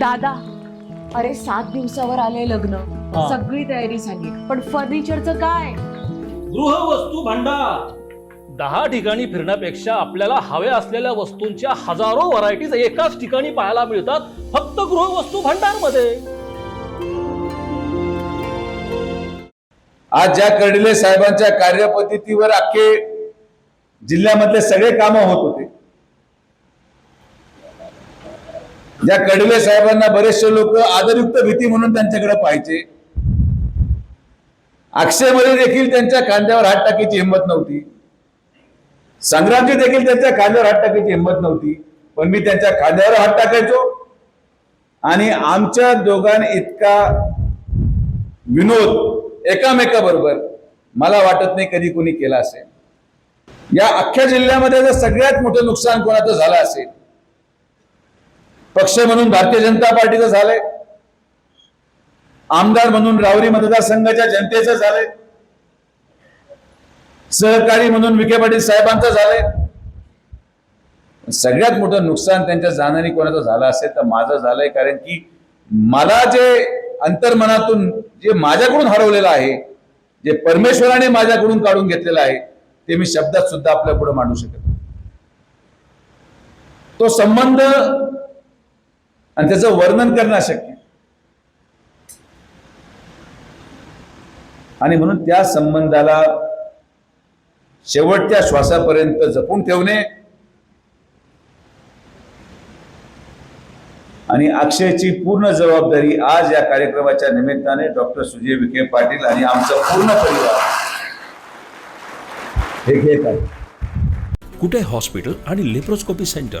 दादा अरे सात दिवसावर आले लग्न. हा. सगळी तयारी झाली. पण फर्निचरचं काय? गृहवस्तू भांडार. दहा ठिकाणी फिरण्यापेक्षा आपल्याला हव्या असलेल्या वस्तूंच्या हजारो व्हरायटीज एकाच ठिकाणी पाहायला मिळतात फक्त गृहवस्तू भांडारमध्ये आज ज्या कर्डिले साहेबांच्या कार्यपद्धतीवर अख्खे जिल्ह्यामधले सगळे कामं होत होते ज्या कडवे साहेबांना बरेचसे लोक आदरयुक्त भीती म्हणून त्यांच्याकडे पाहायचे. अक्षयमध्ये देखील त्यांच्या खांद्यावर हात टाकायची हिंमत नव्हती. संग्रामची देखील त्यांच्या खांद्यावर हात टाकायची हिंमत नव्हती. पण मी त्यांच्या खांद्यावर हात टाकायचो. आणि आमच्या दोघां इतका विनोद एकामेकाबरोबर मला वाटत नाही कधी कोणी केला असेल. या अख्ख्या जिल्ह्यामध्ये जर सगळ्यात मोठं नुकसान कोणाचं झालं असेल पक्ष म्हणून भारतीय जनता पार्टीचं झालंय. आमदार म्हणून रावरी मतदारसंघाच्या जनतेचं झालंय. सहकारी म्हणून विखे पाटील साहेबांचं झालंय. सगळ्यात मोठं नुकसान त्यांच्या जाण्याने कोणाचं झालं असेल तर माझं झालंय कारण की मला जे अंतर्मनातून जे माझ्याकडून हरवलेलं आहे जे परमेश्वराने माझ्याकडून काढून घेतलेलं आहे ते मी शब्दात सुद्धा आपल्या पुढे मांडू शकत तो संबंध आणि त्याचं वर्णन करणं अशक्य आणि म्हणून त्या संबंधाला शेवटच्या श्वासापर्यंत जपून ठेवणे आणि अक्षयची पूर्ण जबाबदारी आज या कार्यक्रमाच्या निमित्ताने डॉक्टर सुजय विखे पाटील आणि आमचा पूर्ण परिवार. हे घेत आहे कुठे हॉस्पिटल आणि लेप्रोस्कोपी सेंटर?